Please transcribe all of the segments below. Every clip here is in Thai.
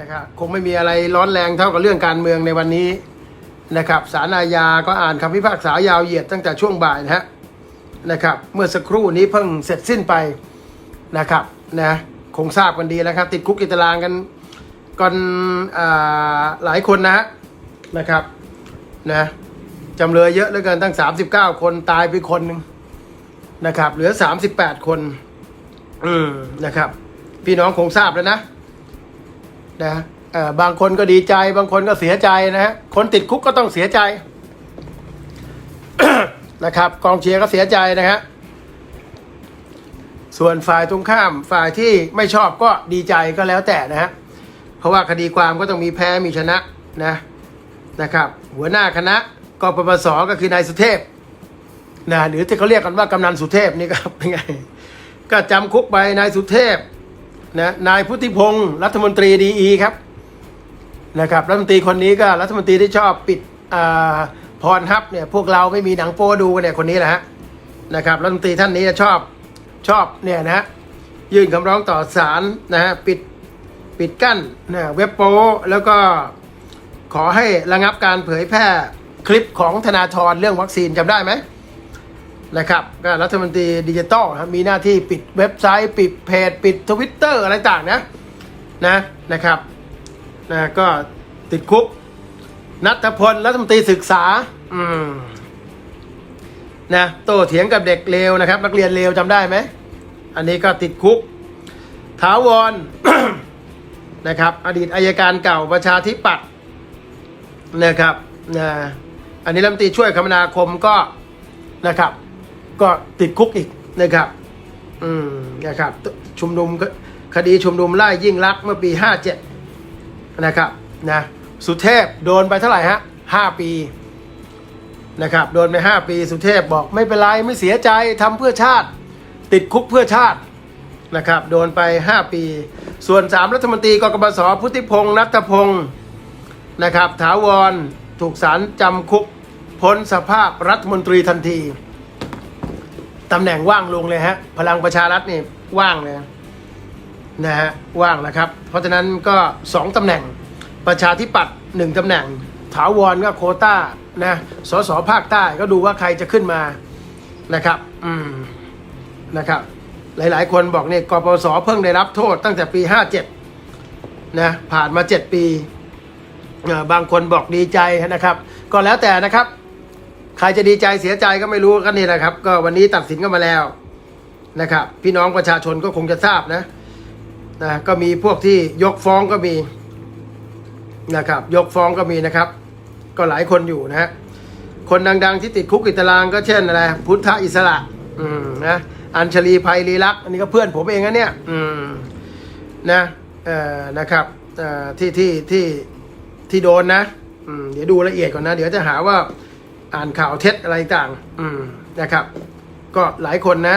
นะครับคงไม่มีอะไรร้อนแรงเท่ากับเรื่องการเมืองในวันนี้นะครับสารอาญาก็อ่านคำพิพากษายาวเหยียดตั้งแต่ช่วงบ่ายนะฮะนะครับเมื่อสักครู่นี้เพิ่งเสร็จสิ้นไปนะครับนะคงทราบกันดีแล้วครับ ติดคุกติดตารางกันกันอ่าหลายคนนะฮะนะครับนะจำเลยเยอะเหลือเกินตั้ง 39 คนตายไปคนหนึ่งนะครับ เหลือ 38 คน อืมนะครับ พี่น้องคงทราบแล้วนะ นะบางคนก็ดีใจ บางคนก็เสียใจนะฮะคนติดคุกก็ต้องเสียใจนะครับ กองเชียร์ก็เสียใจนะฮะส่วนฝ่ายตรงข้ามฝ่ายที่ไม่ชอบก็ดีใจก็แล้วแต่นะฮะเพราะว่าคดีความก็ต้องมีแพ้มีชนะนะนะครับ หัวหน้าคณะกปปสก็คือนายสุเทพนะหรือที่เขาเรียกกันว่ากำนันสุเทพนี่ก็เป็นไงก็จำคุกไปนายสุเทพ นะนายพุทธิพงศ์รัฐมนตรีดีอีครับนะครับรัฐมนตรีคนนี้ก็รัฐมนตรีที่ชอบปิดอ่าพรฮับเนี่ยพวกเราไม่มีหนังโป้ดูกันเนี่ยคนนี้แหละฮะนะครับรัฐมนตรีท่านนี้จะชอบชอบเนี่ยนะฮะยื่นคำร้องต่อศาลนะฮะปิดปิดกั้นนะเว็บโป้แล้วก็ขอให้ระงับการเผยแพร่คลิปของธนาธรเรื่องวัคซีนจำได้ไหม นะครับก็รัฐมนตรีดิจิตอลครับมีหน้าที่ปิดเว็บไซต์ ปิดเพจ ปิดทวิตเตอร์อะไรต่างนะนะนะครับนะก็ติดคุก นัทพลรัฐมนตรีศึกษาอืมนะโตเถียงกับเด็กเลวนะครับ นักเรียนเลวจำได้ไหม อันนี้ก็ติดคุก ถาวรนะครับ อดีตอายการเก่าประชาธิปัตย์นะครับนะอันนี้รัฐมนตรีช่วยคมนาคมก็นะครับ ก็ติดคุกอีกนะครับ อืมนะครับชุมนุมคดีชุมนุมไล่ยิ่งลักเมื่อปี 57 นะครับนะสุเทพโดนไปเท่าไหร่ฮะห้าปีนะครับโดนไป 5 ปีสุเทพบอกไม่เป็นไรไม่เสียใจทำเพื่อชาติ ติดคุกเพื่อชาตินะครับโดนไป 5 ปี ส่วน 3 รัฐมนตรีกกบสพุทธิพงษ์นัทพงศ์นะครับถาวรถูกศาลจำคุกพ้นสภาพรัฐมนตรีทันที ตำแหน่งว่างลงเลยฮะ พลังประชารัฐนี่ว่างเลยนะฮะว่างแล้วครับ เพราะฉะนั้นก็สองตำแหน่งประชาธิปัตย์หนึ่งตำแหน่ง ถาวรก็โคต้านะสสภาคใต้ก็ดูว่าใครจะขึ้นมานะครับอืมนะครับ หลายๆ คนบอกเนี่ยกปปสเพิ่งได้รับโทษตั้งแต่ปี 57นะผ่านมา 7 ปี บางคนบอกดีใจนะครับ ก็แล้วแต่นะครับ ใครจะดีใจเสียใจก็ไม่รู้ก็นี่แหละครับ ก็วันนี้ตัดสินกันมาแล้วนะครับ พี่น้องประชาชนก็คงจะทราบนะนะก็มีพวกที่ยกฟ้องก็มีนะครับ ยกฟ้องก็มีนะครับ ก็หลายคนอยู่นะฮะคนดังๆที่ติดคุกติตารางก็เช่นอะไรพุทธอิสระ อืมนะอัญชลีภัยรีลักษ์อันนี้ก็เพื่อนผมเองนะเนี่ยอืมนะเอ่อนะครับเอ่อที่ที่ที่ที่โดนนะอืมเดี๋ยวดูละเอียดก่อนนะ เดี๋ยวจะหาว่า อ่านข่าวเท็จอะไรต่าง อืมนะครับ ก็หลายคนนะ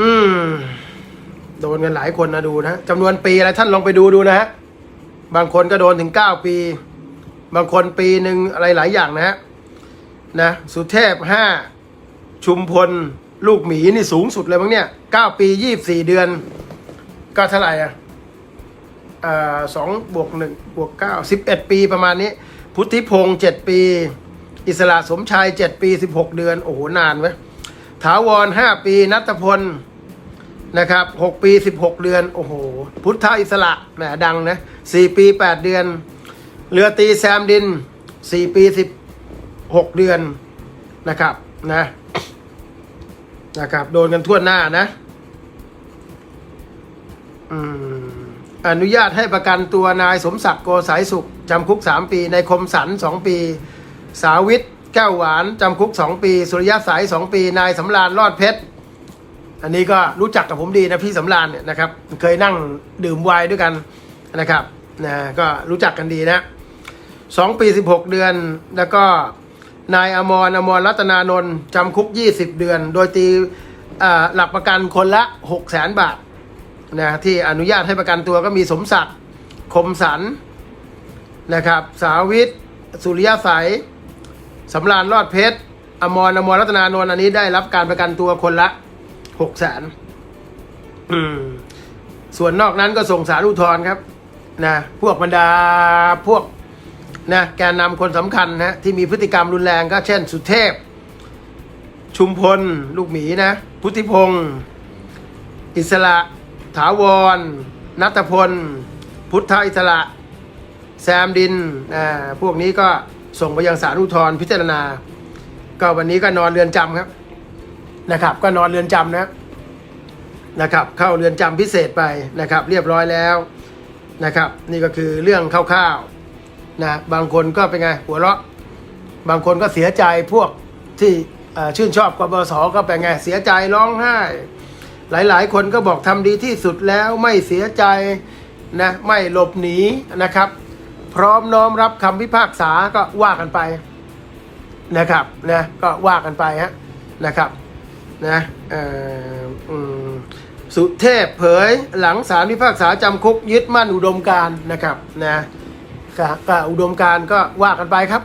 อืม โดนกันหลายคนนะดูนะจำนวนปีอะไรท่านลองไปดูดูนะฮะบางคนก็โดนถึงเก้าปี บางคนปีหนึ่งอะไรหลายอย่างนะฮะนะสุเทพห้าชุมพล ลูกหมีนี่สูงสุดเลยมั้งเนี่ยเก้าปียี่บสี่เดือน ก็เท่าไหร่อะสองบวกหนึ่งบวกเก้าสิบเอ็ดปีประมาณนี้ พุทธิพงศ์เจ็ดปี อิสระสมชายเจ็ดปีสิบหกเดือน โอ้โห นานเว้ยถาวรห้าปีนัทพลนะครับหกปีสิบหกเดือน โอ้โห พุทธอิสระแหมดังนะสี่ปีแปดเดือน เรือตีแซมดินสี่ปีสิบหกเดือนนะครับนะนะครับ โดนกันทั่วหน้านะ อืม อนุญาตให้ประกันตัวนายสมศักดิ์โกสายสุข จำคุก 3 ปี ในคมสัน 2 ปี สาวิทย์แก้วหวาน จำคุก 2 ปี สุริยะสาย 2 ปี นายสำราญรอดเพชร อันนี้ก็รู้จักกับผมดีนะพี่สำราญเนี่ยนะครับ เคยนั่งดื่มไวน์ด้วยกันนะครับนะก็รู้จักกันดีนะ2ปี 16 เดือน แล้วก็นายอมรอมรรัตนานนท์จำคุก 20 เดือน โดยตีอ่าหลักประกันคนละ 6 0 0 0 0 0 บาท นะที่อนุญาตให้ประกันตัวก็มีสมศักดิ์คมสันนะครับ สาวิทย์สุริยะใสยสำรานรอดเพชร อมรอมรรัตนานนท์อันนี้ได้รับการประกันตัวคนละหกแสนอืมส่วนนอกนั้นก็ส่งสารอุทธรณ์ครับนะพวกบรรดาพวกนะแกนนำคนสำคัญนะที่มีพฤติกรรมรุนแรงก็เช่น สุเทพ ชุมพล ลูกหมีนะ พุทธิพงศ์อิสระ ถาวร นัทพล พุทธอิสระ แซมดินอ่าพวกนี้ก็ส่งไปยังศาลอุทธรพิจารณา ก็วันนี้ก็นอนเรือนจำครับนะครับ ก็นอนเรือนจำนะนะครับ เข้าเรือนจำพิเศษไปนะครับ เรียบร้อยแล้วนะครับ นี่ก็คือเรื่องคร่าวๆนะบางคนก็เป็นไงหัวเราะ บางคนก็เสียใจพวกที่ชื่นชอบกบสก็เป็นไงเสียใจร้องไห้ หลายๆ คนก็บอกทำดีที่สุดแล้วไม่เสียใจนะไม่หลบหนีนะครับ พร้อมน้อมรับคำพิพากษาก็ว่ากันไปนะครับนะก็ว่ากันไปฮะนะครับนะอ่ออืมสุเทพเผยหลังศาลพิพากษาจำคุกยึดมั่นอุดมการนะครับนะก็ก็อุดมการก็ว่ากันไปครับ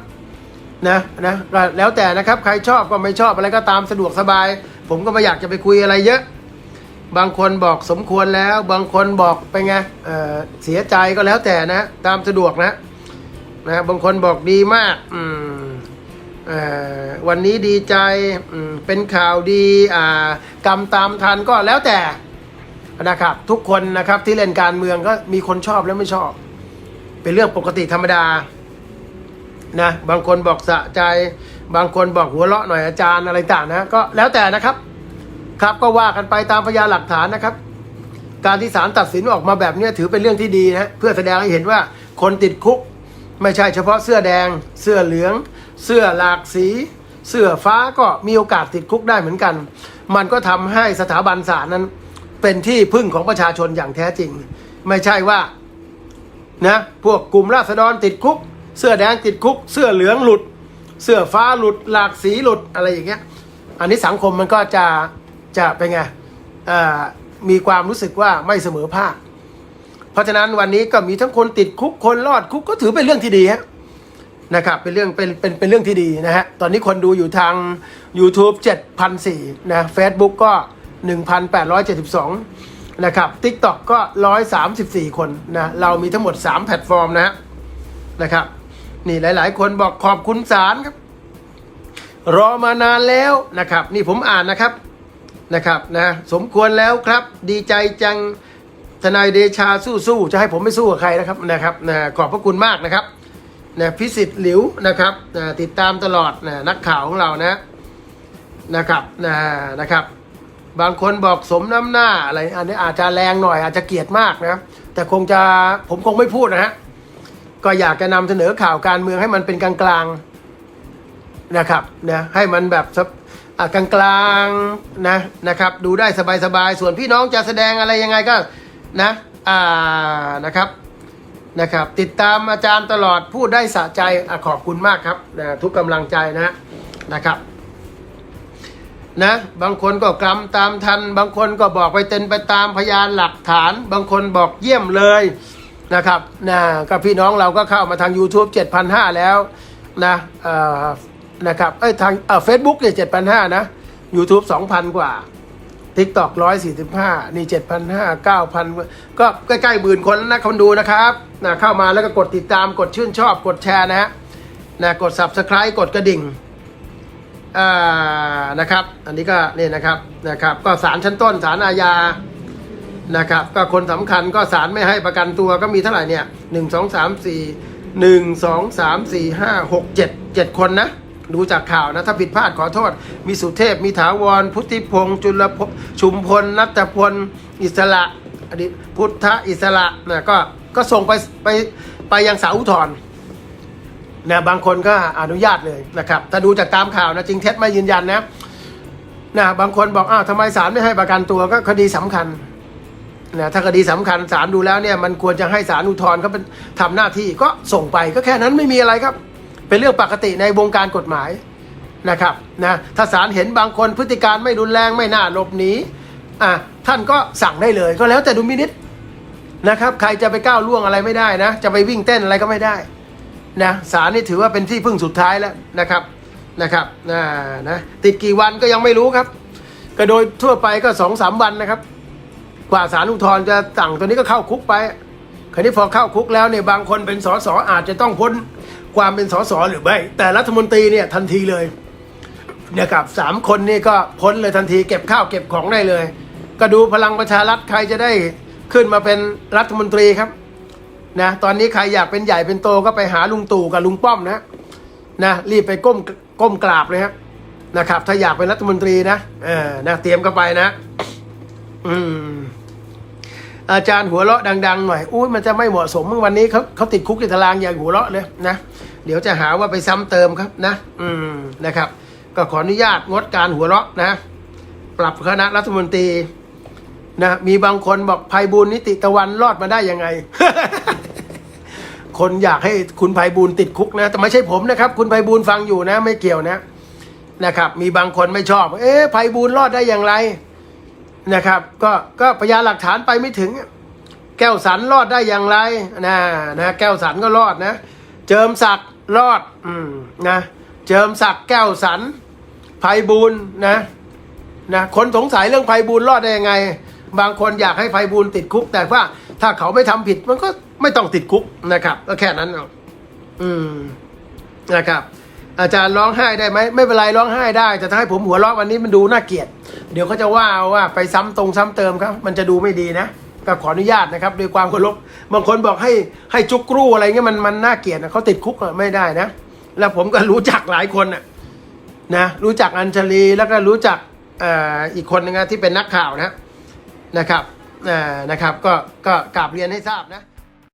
นะนะแล้วแต่นะครับใครชอบก็ไม่ชอบอะไรก็ตามสะดวกสบาย ผมก็ไม่อยากจะไปคุยอะไรเยอะ บางคนบอกสมควรแล้ว บางคนบอกไปไงเเสียใจก็แล้วแต่นะ ตามสะดวกนะนะบางคนบอกดีมากอืมวันนี้ดีใจเป็นข่าวดีกรรมตามทันก็แล้วแต่นะครับ ทุกคนนะครับที่เล่นการเมืองก็มีคนชอบและไม่ชอบ เป็นเรื่องปกติธรรมดานะบางคนบอกสะใจ บางคนบอกหัวเราะหน่อยอาจารย์อะไรต่างนะ ก็แล้วแต่นะครับ ครับก็ว่ากันไปตามพยานหลักฐานนะครับ การที่ศาลตัดสินออกมาแบบนี้ถือเป็นเรื่องที่ดีนะเพื่อแสดงให้เห็นว่าคนติดคุก ไม่ใช่เฉพาะเสื้อแดง เสื้อเหลือง เสื้อหลากสี เสื้อฟ้าก็มีโอกาสติดคุกได้เหมือนกัน มันก็ทำให้สถาบันศาลนั้น เป็นที่พึ่งของประชาชนอย่างแท้จริง ไม่ใช่ว่านะพวกกลุ่มราษฎรติดคุก เสื้อแดงติดคุก เสื้อเหลืองหลุด เสื้อฟ้าหลุด หลากสีหลุดอะไรอย่างเงี้ย อันนี้สังคมมันก็จะ จะเป็นไงมีความรู้สึกว่าไม่เสมอภาค เพราะฉะนั้นวันนี้ก็มีทั้งคนติดคุกคนรอดคุกก็ถือเป็นเรื่องที่ดีฮะนะครับเป็นเรื่องเป็นเป็นเป็นเรื่องที่ดีนะฮะตอนนี้คนดูอยู่ทาง YouTube 7,004นะ Facebook ก็ 1,872 นะครับ TikTok ก็ 134 คนนะเรามีทั้งหมด 3 แพลตฟอร์มนะฮะนะครับ นี่หลาย ๆ คนบอกขอบคุณศาลครับ รอมานานแล้วนะครับ นี่ผมอ่านนะครับ นะครับนะสมควรแล้วครับดีใจจังทนายเดชาสู้ๆจะให้ผมไม่สู้กับใครนะครับนะครับนะขอบพระคุณมากนะครับนะพิสิทธิ์หลิวนะครับนะติดตามตลอดนะนักข่าวของเรานะนะครับนะนะครับ บางคนบอกสมน้ำหน้าอะไรอันนี้อาจจะแรงหน่อยอาจจะเกลียดมากนะแต่คงจะผมคงไม่พูดนะฮะก็อยากจะนำเสนอข่าวการเมืองให้มันเป็นกลางๆนะครับนะให้มันแบบสัก อะกลางๆนะนะครับ ดูได้สบายๆ ส่วนพี่น้องจะแสดงอะไรยังไงก็นะอ่านะครับนะครับ ติดตามอาจารย์ตลอดพูดได้สะใจอขอบคุณมากครับนะทุกกำลังใจนะนะครับนะบางคนก็กรำตามทัน บางคนก็บอกไปเต็นไปตามพยานหลักฐาน บางคนบอกเยี่ยมเลยนะครับนะกับพี่น้องเราก็เข้ามาทาง YouTube 7,500 แล้วนะอ่อ นะครับเอ้ยทางเออเฟซบุ๊กเนี่ยเจ็ดพันห้านะ YouTube สองพันกว่า TikTok ร้อยสี่สิบห้านี่เจ็ดพันห้าเก้าพันก็ใกล้ๆหมื่นคนแล้วนะคนดูนะครับนะเข้ามาแล้วก็กดติดตามกดชื่นชอบกดแชร์นะฮะนะกด Subscribe กดกระดิ่งอ่านะครับ อันนี้ก็นี่นะครับนะครับ ก็ศาลชั้นต้นศาลอาญานะครับ ก็คนสำคัญก็ศาลไม่ให้ประกันตัวก็มีเท่าไหร่เนี่ยหนึ่งสองสามสี่หนึ่งสองสามสี่ห้าหกเจ็ดเจ็ดคนนะ ดูจากข่าวนะ ถ้าผิดพลาดขอโทษ มีสุเทพ มีถาวร พุทธิพงศ์จุลพชุมพล นัตพล อิสระอดีตพุทธอิสระนะก็ก็ส่งไปไปไปยังสาอุทธร์นะบางคนก็อนุญาตเลยนะครับ ถ้าดูจากตามข่าวนะจริงเท็จไม่ยืนยันนะนะบางคนบอกอ้าวทำไมศาลไม่ให้ประกันตัวก็คดีสำคัญนะถ้าคดีสำคัญศาลดูแล้วเนี่ยมันควรจะให้ศาลอุทธรณ์เขาเป็นทำหน้าที่ก็ส่งไปก็แค่นั้นไม่มีอะไรครับ เป็นเรื่องปกติในวงการกฎหมายนะครับนะถ้าศาลเห็นบางคนพฤติการไม่รุนแรงไม่น่าหลบหนีอะท่านก็สั่งได้เลยก็แล้วแต่ดุลพินิษนะครับใครจะไปก้าวล่วงอะไรไม่ได้นะ จะไปวิ่งเต้นอะไรก็ไม่ได้นะศาลนี่ถือว่าเป็นที่พึ่งสุดท้ายแล้วนะครับนะครับนะนะติดกี่วันก็ยังไม่รู้ครับ ก็โดยทั่วไปก็สองสามวันนะครับ กว่าศาลอุทธรณ์จะสั่งตัวนี้ก็เข้าคุกไปคราวนี้พอเข้าคุกแล้วเนี่ยบางคนเป็นสสอาจจะต้องพ้น ความเป็นสสหรือไม่ แต่รัฐมนตรีเนี่ยทันทีเลยนะครับสามคนนี่ก็พ้นเลยทันทีเก็บข้าวเก็บของได้เลย ก็ดูพลังประชารัฐใครจะได้ขึ้นมาเป็นรัฐมนตรีครับนะตอนนี้ใครอยากเป็นใหญ่เป็นโตก็ไปหาลุงตู่กับลุงป้อมนะนะรีบไปก้มก้มกราบเลยครับนะครับ ถ้าอยากเป็นรัฐมนตรีนะเออนะเตรียมกันไปนะ อืม อาจารย์หัวเราะดัง ๆ หน่อยอุ้ยมันจะไม่เหมาะสมเมื่อวันนี้เขาเขาติดคุกในตารางอย่างหัวเราะเลยนะเดี๋ยวจะหาว่าไปซ้ำเติมครับนะ อืมนะครับ ก็ขออนุญาตงดการหัวเราะนะ ปรับคณะรัฐมนตรีนะมีบางคนบอกภัยบูลนิติตะวันรอดมาได้ยังไง คนอยากให้คุณภัยบูลติดคุกนะ แต่ไม่ใช่ผมนะครับ คุณภัยบูลฟังอยู่นะ ไม่เกี่ยวนะนะครับ มีบางคนไม่ชอบ เอ๊ะภัยบูลรอดได้อย่างไร นะครับ ก็ก็พยานหลักฐานไปไม่ถึง แก้วสันรอดได้อย่างไรนะนะแก้วสันก็รอดนะ เจิมศักดิ์รอดอืมนะเจิมศักดิ์แก้วสันภัยบูลนะนะคนสงสัยเรื่องภัยบูลรอดได้ยังไง บางคนอยากให้ภัยบูลติดคุก แต่ว่าถ้าเขาไม่ทำผิดมันก็ไม่ต้องติดคุกนะครับก็แค่นั้นเอาอืมนะครับ อาจารย์ร้องไห้ได้ไหมไม่เป็นไรร้องไห้ได้แต่ถ้าให้ผมหัวเราะวันนี้มันดูน่าเกลียด เดี๋ยวเขาจะว่าว่าไปซ้ำตรงซ้ำเติมครับ มันจะดูไม่ดีนะก็ขออนุญาตนะครับด้วยความเคารพบางคนบอกให้ให้จุกกรูอะไรเงี้ยมันมันน่าเกลียดนะเขาติดคุกไม่ได้นะ แล้วผมก็รู้จักหลายคนนะนะรู้จักอัญชลีแล้วก็รู้จักอ,อีกคนนึงนะที่เป็นนักข่าวนะนะครับนะครับก็ก็กราบเรียนให้ทราบนะ